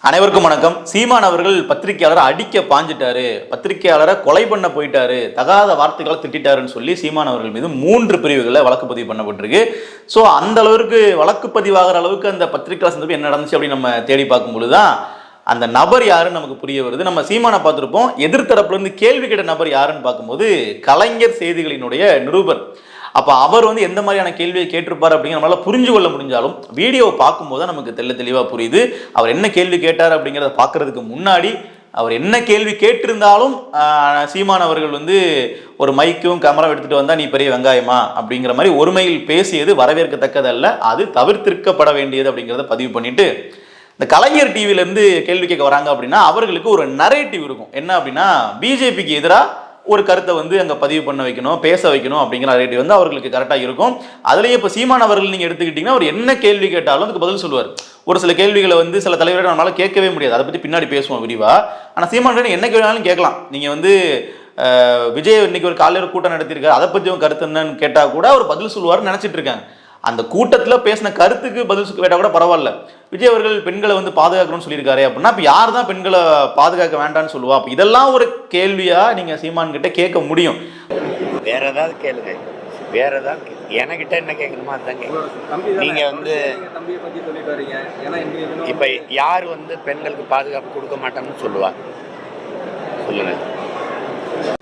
அனைவருக்கும் வணக்கம். சீமான் அவர்கள் பத்திரிகையாளரை அடிக்க பாஞ்சிட்டாரு. பத்திரிகையாளரை கொலை பண்ண போயிட்டாரு. தகாத வார்த்தைகளை திட்டிட்டாருன்னு சொல்லி சீமான் அவர்கள் மீது மூன்று பிரிவுகளில் வழக்கு பதிவு பண்ணப்பட்டிருக்கு. ஸோ அந்த அளவிற்கு வழக்கு பதிவாகிற அளவுக்கு அந்த பத்திரிகையாளர் சந்தர்ப்பம் என்ன நடந்துச்சு அப்படின்னு நம்ம தேடி பார்க்கும்பொழுது தான் அந்த நபர் யாருன்னு நமக்கு புரிய வருது. நம்ம சீமானை பார்த்துருப்போம். எதிர்த்தரப்புலேருந்து கேள்வி கேட்ட நபர் யாருன்னு பார்க்கும்போது கலைஞர் செய்திகளினுடைய நிருபர். அப்போ அவர் வந்து எந்த மாதிரியான கேள்வியை கேட்டிருப்பார் அப்படிங்கிற நம்மளால புரிஞ்சு கொள்ள முடிஞ்சாலும் வீடியோவை பார்க்கும்போது நமக்கு தெள்ள தெளிவாக புரியுது. அவர் என்ன கேள்வி கேட்டார் அப்படிங்கிறத பார்க்கறதுக்கு முன்னாடி அவர் என்ன கேள்வி கேட்டிருந்தாலும் சீமான் அவர்கள் வந்து ஒரு மைக்கும் கேமரா எடுத்துகிட்டு வந்தால் நீ பெரிய வெங்காயமா அப்படிங்கிற மாதிரி ஒருமையில் பேசியது வரவேற்கத்தக்கதல்ல. அது தவிர்த்திருக்கப்பட வேண்டியது அப்படிங்கிறத பதிவு பண்ணிட்டு இந்த கலைஞர் டிவிலேருந்து கேள்வி கேட்க வராங்க அப்படின்னா அவர்களுக்கு ஒரு நரேட்டிவ் இருக்கும். என்ன அப்படின்னா பிஜேபிக்கு எதிராக ஒரு கருத்தை வந்து அங்கே பதிவு பண்ண வைக்கணும் பேச வைக்கணும் அப்படிங்கிற நரேட்டிவ் வந்து அவர்களுக்கு கரெக்டாக இருக்கும். அதுலேயே இப்போ சீமான் அவர்கள் நீங்கள் எடுத்துக்கிட்டிங்கன்னா அவர் என்ன கேள்வி கேட்டாலும் அதுக்கு பதில் சொல்லுவார். ஒரு சில கேள்விகளை வந்து சில தலைவர்கள் நம்மளால் கேட்கவே முடியாது. அதை பற்றி பின்னாடி பேசுவோம் விரிவாக ஆனால் சீமான் என்ன கேள்வினாலும் கேட்கலாம். நீங்கள் வந்து விஜய் இன்னைக்கு ஒரு காலையில் கூட்டம் நடத்தியிருக்காரு. அதை பற்றி கருத்து என்னன்னு கேட்டால் கூட அவர் பதில் சொல்லுவார்னு நினச்சிட்டு இருக்காங்க. அந்த கூட்டத்தில் பேசின கருத்துக்கு பதில் கேட்டால் கூட பரவாயில்ல. விஜய் அவர்கள் பெண்களை வந்து பாதுகாக்கணும்னு சொல்லியிருக்காரு அப்படின்னா இப்போ யார் தான் பெண்களை பாதுகாக்க வேண்டாம்னு சொல்லுவா? அப்போ இதெல்லாம் ஒரு கேள்வியா நீங்கள் சீமான் கிட்ட கேட்க முடியும். வேற ஏதாவது கேளுங்க. வேற ஏதாவது என்கிட்ட என்ன கேட்கணுமோ அதுதான் கேட்கணும் தம்பி தானே. நீங்க வந்து இப்ப யார் வந்து பெண்களுக்கு பாதுகாப்பு கொடுக்க மாட்டோம்னு சொல்லுவா? சொல்லுங்க.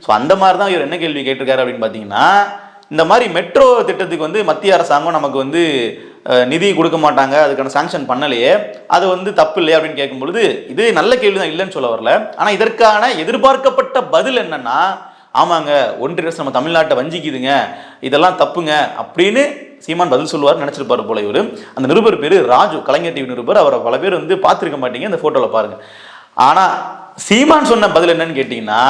ஸோ அந்த மாதிரி தான் இவர் என்ன கேள்வி கேட்டிருக்காரு அப்படின்னு பார்த்தீங்கன்னா இந்த மாதிரி மெட்ரோ திட்டத்துக்கு வந்து மத்திய அரசாங்கம் நமக்கு வந்து நிதி கொடுக்க மாட்டாங்க. அதுக்கான சாங்ஷன் பண்ணலையே. அது வந்து தப்பு இல்லையே அப்படின்னு கேட்கும் பொழுது இது நல்ல கேள்வி தான் இல்லைன்னு சொல்ல வரல. ஆனால் இதற்கான எதிர்பார்க்கப்பட்ட பதில் என்னன்னா ஆமாங்க ஒன்றிய அரசு நம்ம தமிழ்நாட்டை வஞ்சிக்குதுங்க. இதெல்லாம் தப்புங்க அப்படின்னு சீமான் பதில் சொல்லுவார் நினைச்சிருப்பாரு போல இவர். அந்த நிருபர் பேர் ராஜு. கலைஞர் டிவி நிருபர். அவரை பல பேர் வந்து பார்த்துருக்க மாட்டீங்க. இந்த ஃபோட்டோவில் பாருங்க. ஆனால் சீமான் சொன்ன பதில் என்னன்னு கேட்டிங்கன்னா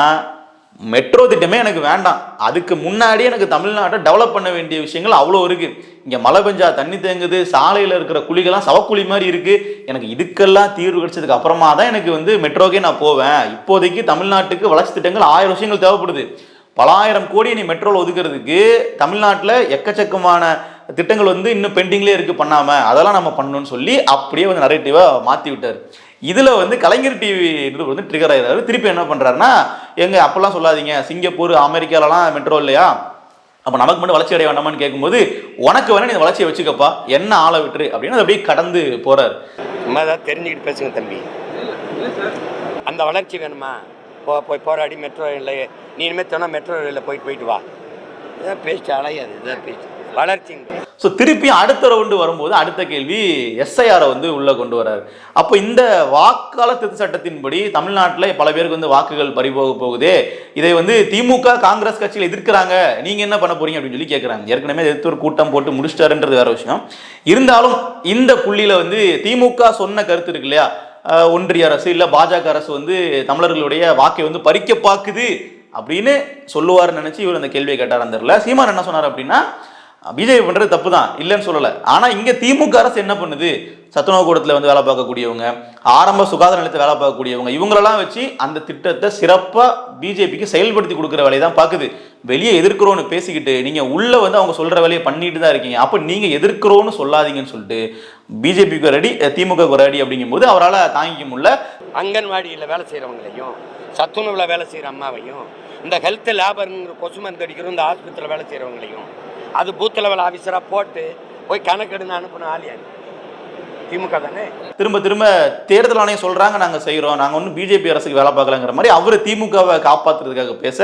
மெட்ரோ திட்டமே எனக்கு வேண்டாம். அதுக்கு முன்னாடி எனக்கு தமிழ்நாட்டை டெவலப் பண்ண வேண்டிய விஷயங்கள் அவ்வளோ இருக்குது இங்கே மழை பெஞ்சா தண்ணி தேங்குது சாலையில் இருக்கிற குழிகள்லாம் சவக்குழி மாதிரி இருக்குது எனக்கு இதுக்கெல்லாம் தீர்வு கிடைச்சதுக்கு அப்புறமா தான் எனக்கு வந்து மெட்ரோக்கே நான் போவேன். இப்போதைக்கு தமிழ்நாட்டுக்கு வளர்ச்சி திட்டங்கள் ஆயிரம் விஷயங்கள் தேவைப்படுது. பலாயிரம் கோடி நீ மெட்ரோல ஒதுக்குறதுக்கு தமிழ்நாட்டில் எக்கச்சக்கமான திட்டங்கள் வந்து இன்னும் பெண்டிங்லேயே இருக்குது பண்ணாமல் அதெல்லாம் நம்ம பண்ணணும்னு சொல்லி அப்படியே வந்து நரேட்டிவாக மாற்றி விட்டார். இதுல வந்து கலைஞர் டிவி வந்து ட்ரிகர் ஆயிடுறாரு திருப்பி என்ன பண்றாருன்னா எங்க அப்பெல்லாம் சொல்லாதீங்க. சிங்கப்பூர் அமெரிக்காலலாம் மெட்ரோ இல்லையா? அப்ப நமக்கு மட்டும் வளர்ச்சி அடைய வேண்டாமான்னு கேட்கும்போது உனக்கு வேணா நீ வளர்ச்சியை வச்சுக்கப்பா. என்ன ஆளை விட்டுரு அப்படின்னு அது அப்படியே கடந்து போறாரு. நம்ம ஏதாவது தெரிஞ்சுக்கிட்டு பேசுங்க தம்பி. அந்த வளர்ச்சி வேணுமா? போ போய் போராடி மெட்ரோ இல்லை நீ இனிமேல் சொன்னால் மெட்ரோ ரயிலில் போயிட்டு போயிட்டு வா. இதான் பேச்சு அலையாது இதான் பேச்சு. வளர்ச்சி ஸோ திருப்பி அடுத்த ரவுண்டு வரும்போது அடுத்த கேள்வி எஸ்ஐஆரை வந்து உள்ளே கொண்டு வராரு. அப்போ இந்த வாக்காளர் திருத்த சட்டத்தின்படி தமிழ்நாட்டில் பல பேருக்கு வந்து வாக்குகள் பறிபோக போகுதே. இதை வந்து திமுக காங்கிரஸ் கட்சியில் எதிர்க்கிறாங்க. நீங்க என்ன பண்ண போறீங்க அப்படின்னு சொல்லி கேட்குறாங்க ஏற்கனவே எதிர்த்து ஒரு கூட்டம் போட்டு முடிச்சிட்டாருன்றது வேற விஷயம். இருந்தாலும் இந்த புள்ளியில வந்து திமுக சொன்ன கருத்து இருக்கு இல்லையா? ஒன்றிய அரசு இல்லை பாஜக அரசு வந்து தமிழர்களுடைய வாக்கை வந்து பறிக்க பாக்குது அப்படின்னு சொல்லுவார்னு நினச்சி இவர் அந்த கேள்வியை கேட்டார். அந்த சீமான் என்ன சொன்னார் அப்படின்னா பிஜேபி பண்றது தப்பு தான் இல்லைன்னு சொல்லல. ஆனா இங்க திமுக அரசு என்ன பண்ணுது? சத்துணவு கூடத்துல வந்து வேலை பார்க்கக்கூடியவங்க ஆரம்ப சுகாதார நிலையத்தை வேலை பார்க்கக்கூடியவங்க இவங்களெல்லாம் வச்சு அந்த திட்டத்தை சிறப்பா பிஜேபிக்கு செயல்படுத்தி கொடுக்குற வேலையை தான் பார்க்குது. வெளியே எதிர்க்கிறோன்னு பேசிக்கிட்டு நீங்க உள்ள வந்து அவங்க சொல்ற வேலையை பண்ணிட்டு தான் இருக்கீங்க. அப்ப நீங்க எதிர்க்கிறோன்னு சொல்லாதீங்கன்னு சொல்லிட்டு பிஜேபிக்கு ரெடி திமுக ரெடி அப்படிங்கும்போது அவரால் தாங்கிக்க முடியல. அங்கன்வாடியில் வேலை செய்கிறவங்களையும் சத்துணவில் வேலை செய்கிற அம்மாவையும் இந்த ஹெல்த் லேபருங்கிற கொசு மருந்து அடிக்கிற இந்த ஆஸ்பத்திரியில் வேலை செய்கிறவங்களையும் அது பூத் லெவல் ஆஃபீஸராக போட்டு போய் கணக்கெடுன்னு அனுப்பின ஆள் யாரு? திமுக தானே? திரும்ப திரும்ப தேர்தல் ஆணையம் சொல்றாங்க நாங்க செய்றோம். நாங்க ஒன்றும் பிஜேபி அரசுக்கு வேலை பார்க்கலங்கிற மாதிரி அவர் திமுகவை காப்பாத்துறதுக்காக பேச.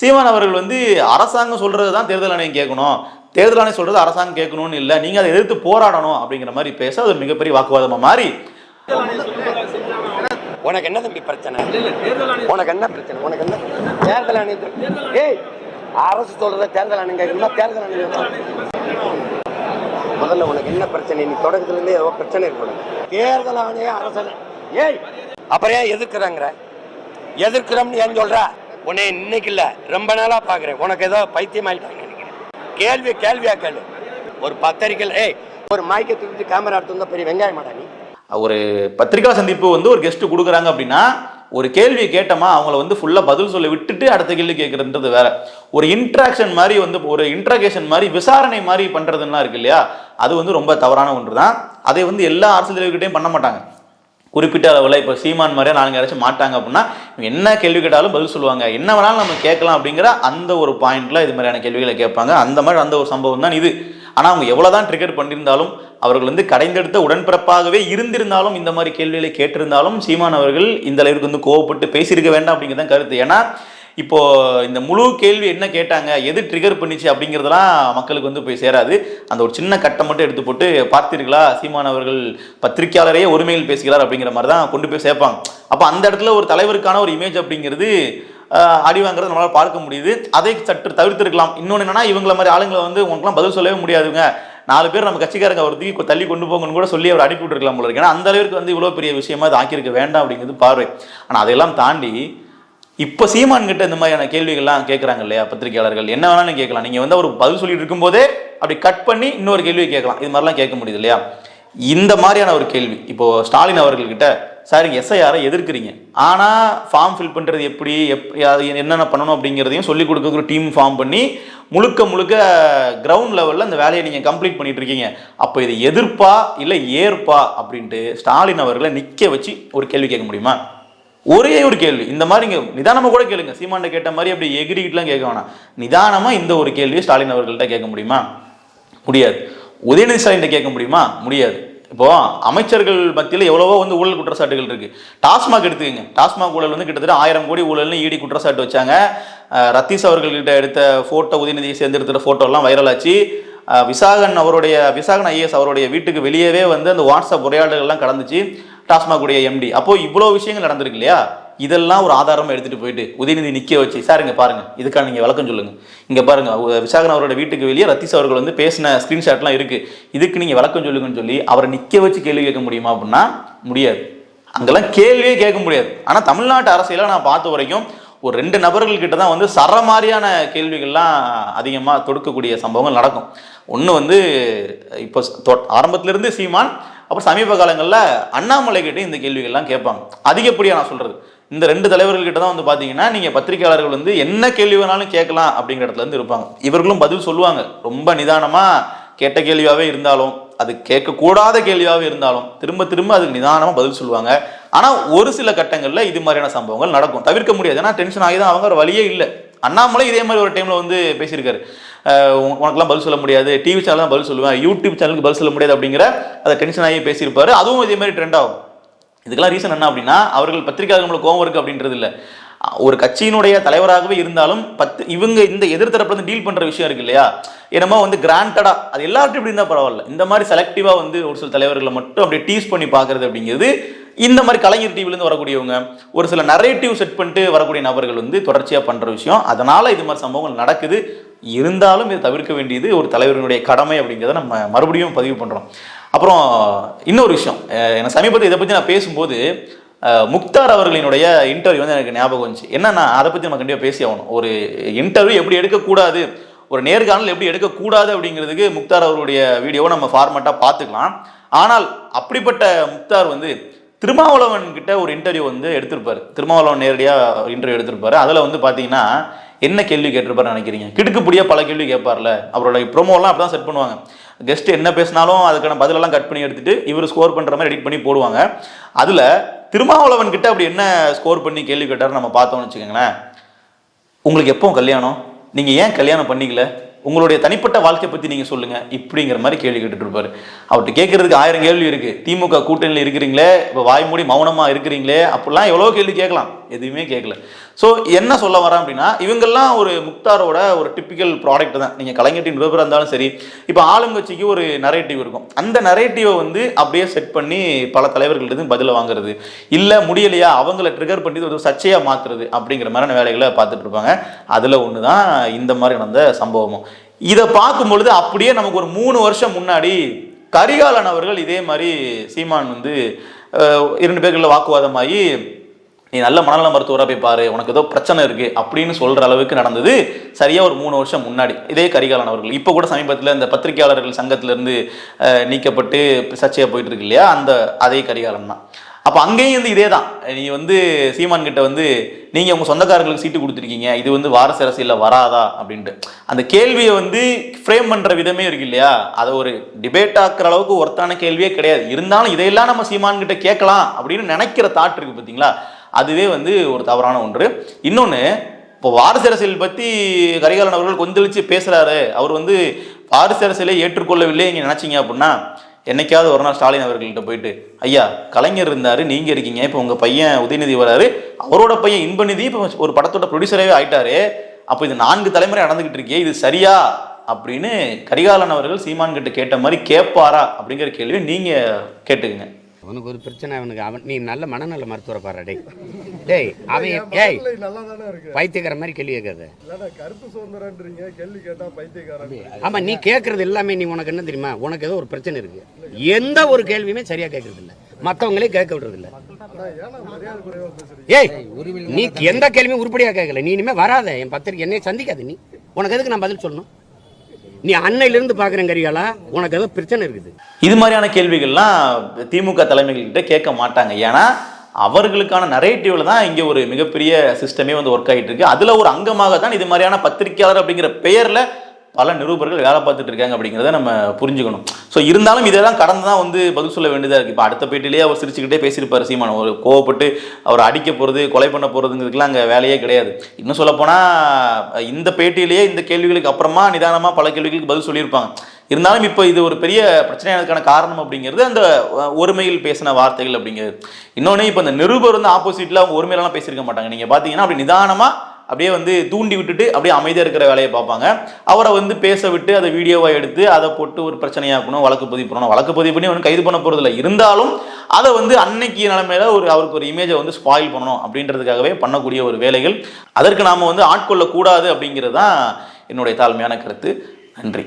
சீமான் அவர்கள் வந்து அரசாங்கம் சொல்றது தான் தேர்தல் ஆணையம் கேட்கணும். தேர்தல் ஆணையம் சொல்றது அரசாங்கம் கேட்கணும்னு இல்லை. நீங்க அதை எதிர்த்து போராடணும் அப்படிங்கிற மாதிரி பேச அது ஒரு மிகப்பெரிய வாக்குவாதமா மாறி. உனக்கு என்ன தம்பி பிரச்சனை? உனக்கு என்ன பிரச்சனை? உனக்கு என்ன? தேர்தல் ஆணையத்தில் ஏய் அரசு சொல்றத தேர்தல் ஆணையம் கேட்கணுமா தேர்தல் ஆணையம் முதல்ல உனக்கு என்ன பிரச்சனை? நீ தொடக்கத்துலேருந்தே ஏதோ பிரச்சனை இருக்கணும் தேர்தல் ஆணையம் அரசு. ஏய் அப்புறம் ஏன் எதிர்க்கிறாங்கிற? எதிர்க்கிறோம்னு ஏன் சொல்ற? உன்னை இன்னைக்கு இல்ல ரொம்ப நாளா பாக்குறேன். உனக்கு ஏதோ பைத்தியம் ஆயிட்டாங்க நினைக்கிறேன். கேள்வி கேள்வியா கேளு. ஒரு பத்திரிக்கையில் ஏய் ஒரு மாய்க்க தூக்கிட்டு கேமரா எடுத்து வந்தா பெரிய வெங்காயம் மாட்டா நீ. ஒரு பத்திரிகா சந்திப்பு வந்து ஒரு கெஸ்ட் கொடுக்குறாங்க அப்படின்னா ஒரு கேள்வி கேட்டோமா அவங்கள வந்து ஃபுல்லாக பதில் சொல்ல விட்டுட்டு அடுத்த கேள்வி கேட்குறன்றது வேற. ஒரு இன்ட்ராக்ஷன் மாதிரி வந்து ஒரு இன்ட்ராகேஷன் மாதிரி விசாரணை மாதிரி பண்ணுறதுலாம் இருக்கு இல்லையா? அது வந்து ரொம்ப தவறான ஒன்று தான் அதை வந்து எல்லா அரசு தலைவர்கிட்டையும் பண்ண மாட்டாங்க. குறிப்பிட்ட அளவில் இப்போ சீமான் மாதிரியே நாலு யாராச்சும் மாட்டாங்க அப்படின்னா என்ன கேள்வி கேட்டாலும் பதில் சொல்லுவாங்க. என்ன வேணாலும் நம்ம கேட்கலாம் அப்படிங்கிற அந்த ஒரு பாயிண்ட்ல இது மாதிரியான கேள்விகளை கேட்பாங்க. அந்த மாதிரி அந்த ஒரு சம்பவம் தான் இது. ஆனால் அவங்க எவ்வளோதான் ட்ரிகர் பண்ணியிருந்தாலும் அவர்கள் வந்து கடைந்தெடுத்த உடன்பிறப்பாகவே இருந்திருந்தாலும் இந்த மாதிரி கேள்விகளை கேட்டிருந்தாலும் சீமான் அவர்கள் இந்த அளவிற்கு வந்து கோவப்பட்டு பேசியிருக்க வேண்டாம் அப்படிங்கிறது தான் கருத்து. ஏன்னா இப்போ இந்த முழு கேள்வி என்ன கேட்டாங்க எது ட்ரிகர் பண்ணிச்சு அப்படிங்கிறதெல்லாம் மக்களுக்கு வந்து போய் சேராது. அந்த ஒரு சின்ன கட்டம் மட்டும் எடுத்து போட்டு பார்த்தீர்களா சீமான் அவர்கள் பத்திரிகையாளரையே ஒருமையில் பேசுகிறார் அப்படிங்கிற மாதிரி தான் கொண்டு போய் சேர்ப்பாங்க. அப்போ அந்த இடத்துல ஒரு தலைவருக்கான ஒரு இமேஜ் அப்படிங்கிறது அடி நம்மளால் பார்க்க முடியுது. அதை சற்று தவிர்த்திருக்கலாம். இன்னொன்று என்னன்னா இவங்கள மாதிரி ஆளுங்களை வந்து உங்களுக்குலாம் பதில் சொல்லவே முடியாதுங்க. நாலு பேர் நம்ம கட்சிக்காரங்க அவர் தூக்கி தள்ளி கொண்டு போங்கன்னு கூட சொல்லி அவர் அனுப்பி விட்டுருக்கலாம் போல இருக்கு. ஏன்னா அந்த அளவுக்கு வந்து இவ்வளோ பெரிய விஷயமா அது ஆக்கியிருக்க வேண்டாம் அப்படிங்கிறது பார்வை. ஆனால் அதையெல்லாம் தாண்டி இப்போ சீமான் கிட்ட இந்த மாதிரியான கேள்விகள்லாம் கேட்குறாங்க இல்லையா பத்திரிகையாளர்கள்? என்ன வேணாலும் கேட்கலாம். நீங்கள் வந்து அவர் பதில் சொல்லிட்டு இருக்கும்போதே அப்படி கட் பண்ணி இன்னொரு கேள்வியை கேட்கலாம். இது மாதிரிலாம் கேட்க முடியுது இல்லையா? இந்த மாதிரியான ஒரு கேள்வி. இப்போ ஸ்டாலின் அவர்கள்கிட்ட சார் எஸ்ஐஆரை எதிர்க்கிறீங்க. ஆனால் ஃபார்ம் ஃபில் பண்ணுறது எப்படி எப் அது என்னென்ன பண்ணணும் அப்படிங்கிறதையும் சொல்லிக் கொடுக்க ஒரு டீம் ஃபார்ம் பண்ணி முழுக்க முழுக்க கிரவுண்ட் லெவலில் அந்த வேலையை நீங்கள் கம்ப்ளீட் பண்ணிட்டு இருக்கீங்க. அப்போ இது எதிர்ப்பா இல்லை ஏற்பா அப்படின்ட்டு ஸ்டாலின் அவர்களை நிற்க வச்சு ஒரு கேள்வி கேட்க முடியுமா? ஒரே ஒரு கேள்வி. இந்த மாதிரி நீங்கள் நிதானமாக கூட கேளுங்க. சீமாண்ட கேட்ட மாதிரி அப்படி எகிரிக்கிட்டலாம் கேட்க வேணாம். நிதானமாக இந்த ஒரு கேள்வியை ஸ்டாலின் அவர்கள்ட்ட கேட்க முடியுமா? முடியாது. உதயநிதி ஸ்டாலின் கேட்க முடியுமா? முடியாது. இப்போ அமைச்சர்கள் மத்தியில் எவ்வளவோ வந்து ஊழல் குற்றச்சாட்டுகள் இருக்கு. டாஸ்மாக் எடுத்துக்கங்க. டாஸ்மாக் ஊழல் வந்து கிட்டத்தட்ட ஆயிரம் கோடி ஊழல்னு ஈடி குற்றச்சாட்டு வச்சாங்க. ரத்தீஷ் அவர்கள்கிட்ட எடுத்த போட்டோ உதயநிதியை சேர்ந்து எடுத்த ஃபோட்டோலாம் வைரல் ஆச்சு. விசாகன் அவருடைய விசாகன் ஐஏஎஸ் அவருடைய வீட்டுக்கு வெளியவே வந்து அந்த வாட்ஸ்அப் உரையாடல்கள்லாம் கடந்துச்சு டாஸ்மாக் உடைய எம்டி அப்போ இவ்வளோ விஷயங்கள் நடந்திருக்கு இல்லையா? இதெல்லாம் ஒரு ஆதாரமாக எடுத்துகிட்டு போயிட்டு உதயநிதி நிற்க வச்சு சார் பாருங்கள் இதுக்காக இதுக்கான விளக்கம் சொல்லுங்கள் இங்கே பாருங்கள் விசாகன் அவரோட வீட்டுக்கு வெளியே ரத்தீஷ் அவர்கள் வந்து பேசின ஸ்க்ரீன்ஷாட்லாம் இருக்குது இதுக்கு நீங்கள் விளக்கம் சொல்லுங்கன்னு சொல்லி அவரை நிற்க வச்சு கேள்வி கேட்க முடியுமா அப்படின்னா முடியாது. அங்கெல்லாம் கேள்வியே கேட்க முடியாது. ஆனால் தமிழ்நாட்டு அரசியலாக நான் பார்த்த வரைக்கும் ஒரு ரெண்டு நபர்கள்கிட்ட தான் வந்து சர மாதிரியான கேள்விகள்லாம் அதிகமாக தொடுக்கக்கூடிய சம்பவங்கள் நடக்கும். ஒன்று வந்து இப்போ தொ- ஆரம்பத்துலேருந்து சீமான் அப்புறம் சமீப காலங்களில் அண்ணாமலை கிட்டே இந்த கேள்விகள்லாம் கேட்பாங்க. அதிகப்படியாக நான் சொல்கிறது இந்த ரெண்டு தலைவர்கள்கிட்ட தான் வந்து பார்த்தீங்கன்னா நீங்கள் பத்திரிகையாளர்கள் வந்து என்ன கேள்வி வேணாலும் கேட்கலாம் அப்படிங்கிற இடத்துல இருந்து இருப்பாங்க. இவர்களும் பதில் சொல்லுவாங்க. ரொம்ப நிதானமாக கேட்ட கேள்வியாகவே இருந்தாலும் அது கேட்கக்கூடாத கேள்வியாகவே இருந்தாலும் திரும்ப திரும்ப அதுக்கு நிதானமாக பதில் சொல்லுவாங்க. ஆனால் ஒரு சில கட்டங்களில் இது மாதிரியான சம்பவங்கள் நடக்கும். தவிர்க்க முடியாது. ஏன்னா டென்ஷன் ஆகி தான் அவங்க ஒரு வழியே இல்லை. அண்ணாமலை இதே மாதிரி ஒரு டைமில் வந்து பேசியிருக்காரு. உனக்குலாம் உனக்கெல்லாம் பதில் சொல்ல முடியாது. டிவி சேனல் தான் பதில் சொல்லுவேன். யூடியூப் சேனலுக்கு பதில் சொல்ல முடியாது அப்படிங்கிற அதை டென்ஷன் ஆகி பேசியிருப்பாரு. அதுவும் இதே மாதிரி ட்ரெண்ட் ஆகும். இதுக்கெல்லாம் ரீசன் என்ன அப்படின்னா அவர்கள் பத்திரிகையாளர்களுக்கு கோவம் இருக்கு அப்படின்றது இல்லை. ஒரு கட்சியினுடைய தலைவராகவே இருந்தாலும் பத்து இவங்க இந்த எதிர்த்தரப்புல இருந்து டீல் பண்ற விஷயம் இருக்கு இல்லையா? என்னமோ வந்து கிராண்டடா அது எல்லார்ட்டும் இப்படி இருந்தா பரவாயில்ல. இந்த மாதிரி செலக்டிவா வந்து ஒரு சில தலைவர்களை மட்டும் அப்படியே டீஸ் பண்ணி பார்க்குறது அப்படிங்கிறது இந்த மாதிரி கலைஞர் டிவில இருந்து வரக்கூடியவங்க ஒரு சில நரேட்டிவ் செட் பண்ணிட்டு வரக்கூடிய நபர்கள் வந்து தொடர்ச்சியா பண்ற விஷயம். அதனால இது மாதிரி சம்பவங்கள் நடக்குது. இருந்தாலும் இதை தவிர்க்க வேண்டியது ஒரு தலைவரினுடைய கடமை அப்படிங்கிறத நம்ம மறுபடியும் பதிவு பண்ணுறோம் அப்புறம் இன்னொரு விஷயம். எனக்கு சமீபத்தில் இதை பற்றி நான் பேசும்போது முக்தார் அவர்களினுடைய இன்டர்வியூ வந்து எனக்கு ஞாபகம் வந்துச்சு. என்னன்னா அதை பற்றி நம்ம கண்டிப்பாக பேசி ஆகணும். ஒரு இன்டர்வியூ எப்படி எடுக்கக்கூடாது ஒரு நேர்காணல் எப்படி எடுக்கக்கூடாது அப்படிங்கிறதுக்கு முக்தார் அவருடைய வீடியோவை நம்ம ஃபார்மேட்டாக பார்த்துக்கலாம். ஆனால் அப்படிப்பட்ட முக்தார் வந்து திருமாவளவன் கிட்ட ஒரு இன்டர்வியூ வந்து எடுத்திருப்பார். திருமாவளவன் நேரடியாக இன்டர்வியூ எடுத்திருப்பார். அதில் வந்து பார்த்தீங்கன்னா என்ன கேள்வி கேட்டிருப்பார் நினைக்கிறீங்க? கிடுக்குப்படியா பல கேள்வி கேட்பார்ல. அவரோட ப்ரோமோலாம் அப்படி தான் செட் பண்ணுவாங்க. கெஸ்ட் என்ன பேசினாலும் அதுக்கான பதிலெல்லாம் கட் பண்ணி எடுத்துட்டு இவர் ஸ்கோர் பண்ணுற மாதிரி எடிட் பண்ணி போடுவாங்க. அதில் திருமாவளவன் கிட்ட அப்படி என்ன ஸ்கோர் பண்ணி கேள்வி கேட்டார் நம்ம பார்த்தோம்னு வச்சுக்கோங்களேன். உங்களுக்கு எப்போ கல்யாணம்? நீங்கள் ஏன் கல்யாணம் பண்ணிக்கல? உங்களுடைய தனிப்பட்ட வாழ்க்கையை பற்றி நீங்கள் சொல்லுங்கள் இப்படிங்கிற மாதிரி கேள்வி கேட்டுட்டு இருப்பார் அவர்கிட்ட கேட்குறதுக்கு ஆயிரம் கேள்வி இருக்குது திமுக கூட்டணியில் இருக்கிறீங்களே இப்போ வாய்மூடி மௌனமாக இருக்கிறீங்களே அப்படிலாம் எவ்வளோ கேள்வி கேட்கலாம். எதுவுமே கேட்கல. ஸோ என்ன சொல்ல வரேன் அப்படின்னா இவங்கெல்லாம் ஒரு முக்தாரோட ஒரு டிப்பிக்கல் ப்ராடக்ட் தான். நீங்கள் கலைஞர்ட்டின் நிருபராக இருந்தாலும் சரி இப்போ ஆளுங்கட்சிக்கு ஒரு நரேட்டிவ் இருக்கும். அந்த நரேட்டிவை வந்து அப்படியே செட் பண்ணி பல தலைவர்கள்ட்ட பதிலை வாங்குறது. இல்லை முடியலையா அவங்கள ட்ரிகர் பண்ணி ஒரு சர்ச்சையாக மாற்றுறது அப்படிங்கிற மாதிரியான வேலைகளை பார்த்துட்டு இருப்பாங்க. அதில் ஒன்று தான் இந்த மாதிரி நடந்த சம்பவமும். இதை பார்க்கும் பொழுது அப்படியே நமக்கு ஒரு மூணு வருஷம் முன்னாடி கரிகாலன் அவர்கள் இதே மாதிரி சீமான் வந்து இரண்டு பேர்களில் வாக்குவாதமாகி நீ நல்ல மனநல மருத்துவராக போய் பாரு உனக்கு ஏதோ பிரச்சனை இருக்கு அப்படின்னு சொல்ற அளவுக்கு நடந்தது. சரியா ஒரு மூணு வருஷம் முன்னாடி. இதே கரிகாலன் அவர்கள். இப்போ கூட சமீபத்தில் இந்த பத்திரிகையாளர்கள் சங்கத்திலிருந்து நீக்கப்பட்டு சர்ச்சையாக போயிட்டு இருக்கு இல்லையா? அந்த அதே கரிகாலன் தான். அப்போ அங்கேயும் வந்து இதே தான் நீ வந்து சீமான் கிட்ட வந்து நீங்கள் உங்கள் சொந்தக்காரர்களுக்கு சீட்டு கொடுத்துருக்கீங்க. இது வந்து வாரசு அரசியலில் வராதா? அப்படின்ட்டு. அந்த கேள்வியை வந்து ஃப்ரேம் பண்ணுற விதமே இருக்கு இல்லையா? அதை ஒரு டிபேட் ஆக்குற அளவுக்கு ஒர்த்தான கேள்வியே கிடையாது. இருந்தாலும் இதையெல்லாம் நம்ம சீமான் கிட்ட கேட்கலாம் அப்படின்னு நினைக்கிற தாட் இருக்கு பார்த்தீங்களா அதுவே வந்து ஒரு தவறான ஒன்று. இன்னொன்று இப்போ வாரிசு அரசியல் பற்றி கரிகாலன் அவர்கள் கொந்தளிச்சு பேசுகிறாரு அவர் வந்து வாரிசு அரசியலை ஏற்றுக்கொள்ளவில்லை நீங்கள் நினச்சிங்க அப்படின்னா என்னைக்காவது ஒரு நாள் ஸ்டாலின் அவர்கள்ட்ட போயிட்டு ஐயா கலைஞர் இருந்தார் நீங்கள் இருக்கீங்க இப்போ உங்கள் பையன் உதயநிதி வராரு அவரோட பையன் இன்பநிதி இப்போ ஒரு படத்தோட ப்ரொடியூசராகவே ஆயிட்டாரு. அப்போ இது நான்கு தலைமுறை நடந்துகிட்டு இருக்கே இது சரியா? அப்படின்னு கரிகாலன் அவர்கள் சீமான் கிட்ட கேட்ட மாதிரி கேட்பாரா அப்படிங்கிற கேள்வி நீங்கள் கேட்டுக்குங்க. அவனுக்கு ஒரு பிரச்சனை அவனுக்கு அவன் நீ நல்ல மனநல மருத்துவரை பாரு டேய். டேய் அவன் ஏய் பைத்தியக்கார மாதிரி கேள்வி கேட்காத. கருத்து சுதந்திரன்றீங்க கேள்வி கேட்டா பைத்தியக்காரன். ஆமா நீ கேட்கறது எல்லாமே நீ உனக்கு என்ன தெரியுமா? உனக்கு ஏதோ ஒரு பிரச்சனை இருக்கு. எந்த ஒரு கேள்வியுமே சரியா கேட்கறது இல்ல மத்தவங்களே கேட்க விடுறது இல்ல ஏய் நீ எந்த கேள்வியும் உருப்படியா கேட்கல. நீ இனிமே வராத. என் பத்திரிக்கை என்னைய சந்திக்காத நீ. உனக்கு எதுக்கு நான் பதில் சொல்லணும்? நீ அன்னையிலிருந்து பார்க்குறேன் கரிகாலா உனக்கு ஏதோ பிரச்சனை இருக்குது. இது மாதிரியான கேள்விகள்லாம் திமுக தலைமைகள்கிட்ட கேட்க மாட்டாங்க. ஏன்னா அவர்களுக்கான நரேட்டிவ்ல தான் இங்கே ஒரு மிகப்பெரிய சிஸ்டமே வந்து ஒர்க் ஆகிட்டு இருக்கு. அதில் ஒரு அங்கமாக தான் இது மாதிரியான பத்திரிக்கையாளர் அப்படிங்கிற பெயரில் பல நிரூபர்கள் வேலை பார்த்துட்டு இருக்காங்க அப்படிங்கிறத நம்ம புரிஞ்சுக்கணும். ஸோ இருந்தாலும் இதெல்லாம் கடந்து தான் வந்து பதில் சொல்ல வேண்டியதாக இருக்குது இப்போ அடுத்த பேட்டிலேயே அவர் சிரிச்சுக்கிட்டே பேசியிருப்பார் சீமான். ஒரு கோவப்பட்டு அவர் அடிக்க போகிறது கொலை பண்ண போகிறதுங்கிறதுக்குலாம் அங்கே வேலையே கிடையாது. இன்னும் சொல்லப்போனால் இந்த பேட்டியிலேயே இந்த கேள்விகளுக்கு அப்புறமா நிதானமாக பல கேள்விகளுக்கு பதில் சொல்லியிருப்பாங்க. இருந்தாலும் இப்போ இது ஒரு பெரிய பிரச்சனையானதுக்கான காரணம் அப்படிங்கிறது அந்த ஒருமையில் பேசின வார்த்தைகள் அப்படிங்கிறது. இன்னொன்று இப்போ அந்த நிருபர் வந்து ஆப்போசிட்டில் அவங்க ஒருமையிலலாம் பேசியிருக்க மாட்டாங்க. நீங்கள் பார்த்தீங்கன்னா அப்படி நிதானமாக அப்படியே வந்து தூண்டி விட்டுட்டு அப்படியே அமைதியாக இருக்கிற வேலையை பார்ப்பாங்க. அவரை வந்து பேச விட்டு அதை வீடியோவாக எடுத்து அதை போட்டு ஒரு பிரச்சனையாக்கணும் வழக்கு பதிவு பண்ணணும். வழக்கு பதிவு பண்ணி ஒன்றும் கைது பண்ண போகிறதில்ல இருந்தாலும் அதை வந்து அன்னைக்கு நிலைமையில ஒரு அவருக்கு ஒரு இமேஜை வந்து ஸ்பாயில் பண்ணணும் அப்படின்றதுக்காகவே பண்ணக்கூடிய ஒரு வேலைகள். அதற்கு நாம் வந்து ஆட்கொள்ளக்கூடாது அப்படிங்கிறது தான் என்னுடைய தாழ்மையான கருத்து. நன்றி.